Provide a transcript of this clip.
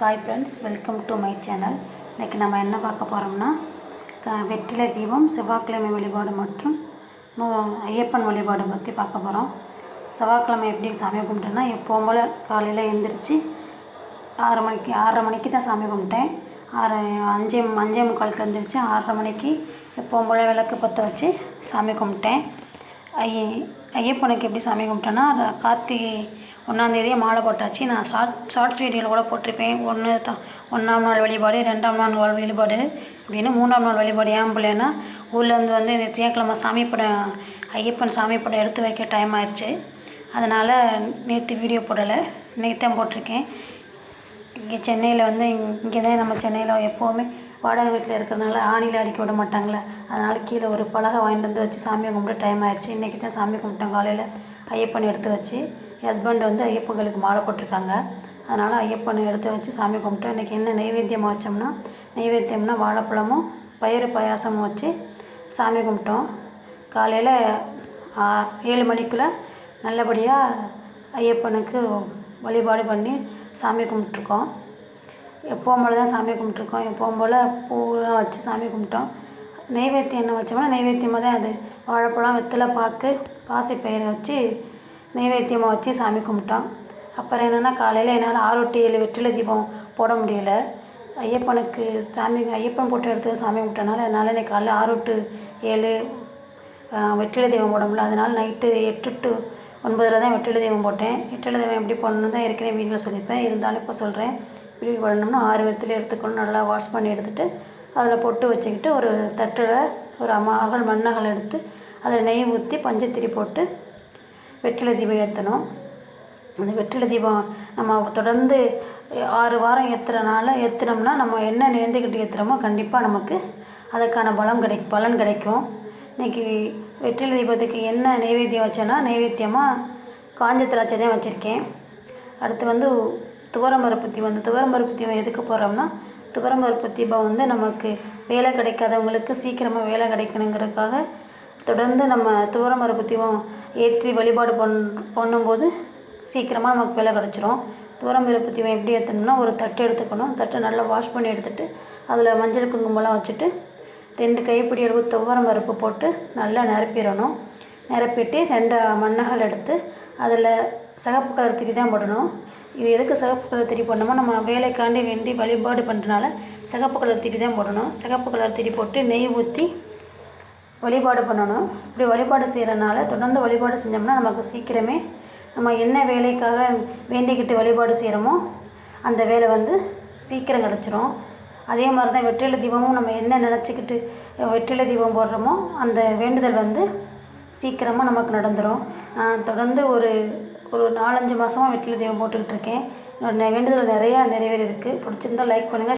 Hi friends welcome to my channel இன்றைக்கி நம்ம என்ன பார்க்க போகிறோம்னா க வெற்றிலை தீபம் செவ்வாய்க்கிழமை வழிபாடு மற்றும் ஐயப்பன் வழிபாடு பற்றி பார்க்க போகிறோம் செவ்வாய்க்கிழமை எப்படி சாமி கும்பிட்டேன்னா எப்போவும் போல் காலையில் எழுந்திரிச்சு ஆறு மணிக்கு ஆறரை மணிக்கு தான் சாமி கும்பிட்டேன். ஆறு அஞ்சே அஞ்சே முக்காலுக்கு எழுந்திரிச்சு ஆறரை மணிக்கு எப்போவும் போல் விளக்கு பற்ற வச்சு சாமி கும்பிட்டேன். ஐ ஐயப்பனுக்கு எப்படி சாமி கும்பிட்டேன்னா கார்த்திகை ஒன்றாந்தேதியே மாலை போட்டாச்சு. நான் ஷார்ட்ஸ் ஷார்ட்ஸ் வீடியோவில் கூட போட்டிருப்பேன். ஒன்று தான் ஒன்றாம் நாள் வழிபாடு ரெண்டாம் நாள் வாழ் வழிபாடு அப்படின்னு மூணாம் நாள் வழிபாடு ஏன் பிள்ளைன்னா ஊர்லேருந்து வந்து இந்த திங்கக்கிழமை சாமி படம் ஐயப்பன் சாமி படம் எடுத்து வைக்க டைம் ஆயிடுச்சு. அதனால் நேற்று வீடியோ போடலை. நேற்று தான் போட்டிருக்கேன். இங்கே சென்னையில் வந்து இங்கே தான் நம்ம சென்னையில் எப்போவுமே வாடகை வீட்டில் இருக்கிறதுனால ஆணியில் அடிக்க விட மாட்டாங்களே அதனால் கீழே ஒரு பலகை வாங்கிட்டு வந்து வச்சு சாமியை கும்பிட்டு டைம் ஆயிடுச்சு இன்றைக்கி தான் சாமி கும்பிட்டேன் காலையில். ஐயப்பன் எடுத்து வச்சு ஹஸ்பண்ட் வந்து ஐயப்பங்களுக்கு மாலை போட்டிருக்காங்க. அதனால் ஐயப்பனை எடுத்து வச்சு சாமி கும்பிட்டோம். இன்றைக்கி என்ன நைவேத்தியமாக வச்சோம்னா நைவேத்தியம்னா வாழைப்பழமும் பயிறு பாயாசமும் வச்சு சாமி கும்பிட்டோம். காலையில் ஏழு மணிக்குள்ளே நல்லபடியாக ஐயப்பனுக்கு வழிபாடு பண்ணி சாமி கும்பிட்ருக்கோம் எப்போவும் போல் தான் சாமி கும்பிட்ருக்கோம் எப்போவும் போல் பூவெலாம் வச்சு சாமி கும்பிட்டோம். நெய்வேத்தியம் என்ன வச்சோம்னா நெய்வேத்தியமாக தான் அது. வாழைப்பழம் வெத்தலை பாக்கு பாசிப்பயிரை வச்சு நெய்வேத்தியமாக வச்சு சாமி கும்பிட்டோம். அப்புறம் என்னென்னா காலையில் என்னால் ஆரோட்டி ஏழு வெற்றிலை தீபம் போட முடியல. ஐயப்பனுக்கு சாமி ஐயப்பன் போட்டு எடுத்து சாமி கும்பிட்டனால என்னால் இன்னைக்கு காலைல ஆறு டு ஏழு வெற்றிலை தெய்வம் போட முடியல. அதனால் நைட்டு எட்டு டு ஒன்பதில் தான் வெற்றிலை தெய்வம் போட்டேன். வெற்றிலை தெய்வம் எப்படி போடணுன்னு தான் ஏற்கனவே வீட்டில் சொல்லியிருப்பேன். இருந்தாலும் இப்போ சொல்கிறேன் பிரிவு பண்ணணும்னா ஆறு விதத்தில் எடுத்துக்கணும். நல்லா வாஷ் பண்ணி எடுத்துட்டு அதில் பொட்டு வச்சுக்கிட்டு ஒரு தட்டில் ஒரு அம அகல் மண்ணகல் எடுத்து அதில் நெய் ஊற்றி பஞ்சத்திரி போட்டு வெற்றிலை தீபம் ஏற்றணும் அந்த வெற்றிலை தீபம் நம்ம தொடர்ந்து ஆறு வாரம் ஏற்றுறனால ஏற்றுனோம்னா நம்ம என்ன நேர்ந்துக்கிட்டு ஏற்றுறோமோ கண்டிப்பாக நமக்கு அதுக்கான பலம் கிடை பலன் கிடைக்கும். இன்றைக்கி வெற்றிலை தீபத்துக்கு என்ன நைவேத்தியம் வச்சேன்னா நைவேத்தியமாக காஞ்ச திராட்சை தான் வச்சுருக்கேன். அடுத்து வந்து துவரம்பருப்பு தீபம் இந்த துவரம்பருப்பு தீபம் எதுக்கு போடுறோம்னா துவரம்பருப்பு தீபம் வந்து நமக்கு வேலை கிடைக்காதவங்களுக்கு சீக்கிரமாக வேலை கிடைக்கணுங்கிறதுக்காக தொடர்ந்து நம்ம துவரம்பருப்பு தீபம் ஏற்றி வழிபாடு பண் பண்ணும்போது சீக்கிரமாக நமக்கு வேலை கிடச்சிரும். துவரம்பருப்பு தீபம் எப்படி ஏற்றணும்னா ஒரு தட்டு எடுத்துக்கணும். தட்டை நல்லா வாஷ் பண்ணி எடுத்துட்டு அதில் மஞ்சள் குங்குமம்லாம் வச்சுட்டு ரெண்டு கைப்பிடி அளவு துவரம் பருப்பு போட்டு நல்லா நிரப்பிடணும். நிரப்பிட்டு ரெண்டு மண்ணகல் எடுத்து அதில் சிகப்பு கலர் திரி தான் போடணும். இது எதுக்கு சிகப்பு கலர் திரி போடணுமோ நம்ம வேலைக்காண்டி வேண்டி வழிபாடு பண்ணுறனால சிகப்பு கலர் திரி தான் போடணும். சிகப்பு கலர் திரி போட்டு நெய் ஊற்றி வழிபாடு பண்ணணும். இப்படி வழிபாடு செய்கிறனால தொடர்ந்து வழிபாடு செஞ்சோம்னா நமக்கு சீக்கிரமே நம்ம என்ன வேலைக்காக வேண்டிக்கிட்டு வழிபாடு செய்கிறோமோ அந்த வேலை வந்து சீக்கிரம் கிடச்சிரும். அதே மாதிரி தான் வெற்றிலை தீபமும் நம்ம என்ன நினச்சிக்கிட்டு வெற்றிலை தீபம் போடுறோமோ அந்த வேண்டுதல் வந்து சீக்கிரமாக நமக்கு நடந்துடும் நான் தொடர்ந்து ஒரு ஒரு நாலஞ்சு மாதமா வீட்டில் தீபம் போட்டுக்கிட்டு இருக்கேன். வேண்டுதல் நிறையா நிறைவேறியிருக்கு. பிடிச்சிருந்தா லைக் பண்ணுங்கள்